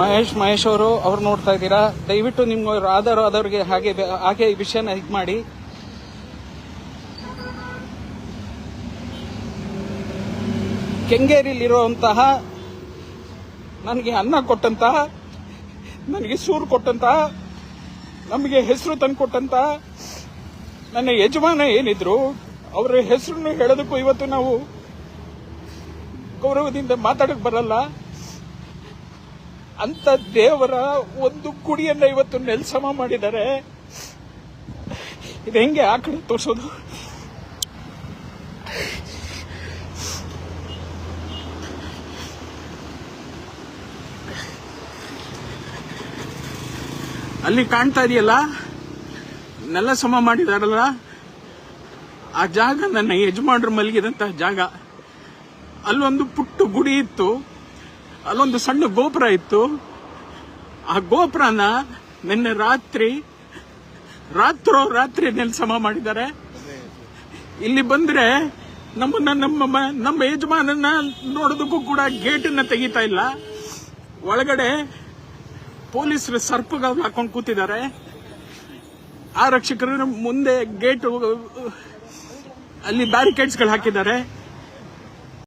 ಮಹೇಶ್ ಮಹೇಶ್ ಅವರು, ಅವ್ರು ನೋಡ್ತಾ ಇದ್ದೀರಾ? ದಯವಿಟ್ಟು ನಿಮ್ಗೆ ಆಧಾರ ಆದವ್ರಿಗೆ ಹಾಗೆ ಹಾಗೆ ಈ ವಿಷಯನ ಇದು ಮಾಡಿ. ಕೆಂಗೇರಿಲಿರುವಂತಹ ನನಗೆ ಅನ್ನ ಕೊಟ್ಟಂತಹ, ನನಗೆ ಸೂರು ಕೊಟ್ಟಂತಹ, ನಮಗೆ ಹೆಸರು ತಂದು ಕೊಟ್ಟಂತಹ ನನ್ನ ಯಜಮಾನ ಏನಿದ್ರು, ಅವರ ಹೆಸರನ್ನು ಹೇಳೋದಕ್ಕೂ ಇವತ್ತು ನಾವು ಗೌರವದಿಂದ ಮಾತಾಡಕ್ಕೆ ಬರಲ್ಲ. ಅಂತ ದೇವರ ಒಂದು ಗುಡಿಯನ್ನ ಇವತ್ತು ನೆಲ್ಸಮ ಮಾಡಿದ್ದಾರೆ ಇದು ಹೆಂಗೆ ಆ ಕಡೆ ತೋರಿಸೋದು? ಅಲ್ಲಿ ಕಾಣ್ತಾ ಇದೆಯಲ್ಲ? ನೆಲ ಸಮ ಮಾಡಿದಾರಲ್ಲ? ಆ ಜಾಗ ನನ್ನ ಯಜಮಾನ್ರು ಮಲಗಿದಂತಹ ಜಾಗ. ಅಲ್ಲೊಂದು ಪುಟ್ಟ ಗುಡಿ ಇತ್ತು. ಅಲ್ಲೊಂದು ಸಣ್ಣ ಗೋಪುರ ಇತ್ತು. ಆ ಗೋಪುರನ ನಿನ್ನೆ ರಾತ್ರಿ, ರಾತ್ರೋ ರಾತ್ರಿ ನೆಲಸಮ ಮಾಡಿದ್ದಾರೆ. ಇಲ್ಲಿ ಬಂದ್ರೆ ನಮ್ಮನ್ನ, ನಮ್ಮ ನಮ್ಮ ಯಜಮಾನನ್ನ ನೋಡೋದಕ್ಕೂ ಕೂಡ ಗೇಟನ್ನ ತೆಗಿತಾ ಇಲ್ಲ. ಒಳಗಡೆ ಪೊಲೀಸರು ಸರ್ಪಗಳು ಹಾಕೊಂಡು ಕೂತಿದ್ದಾರೆ. ಆರಕ್ಷಕರು ಮುಂದೆ ಗೇಟ್, ಅಲ್ಲಿ ಬ್ಯಾರಿಕೇಡ್ಸ್ಗಳು ಹಾಕಿದ್ದಾರೆ.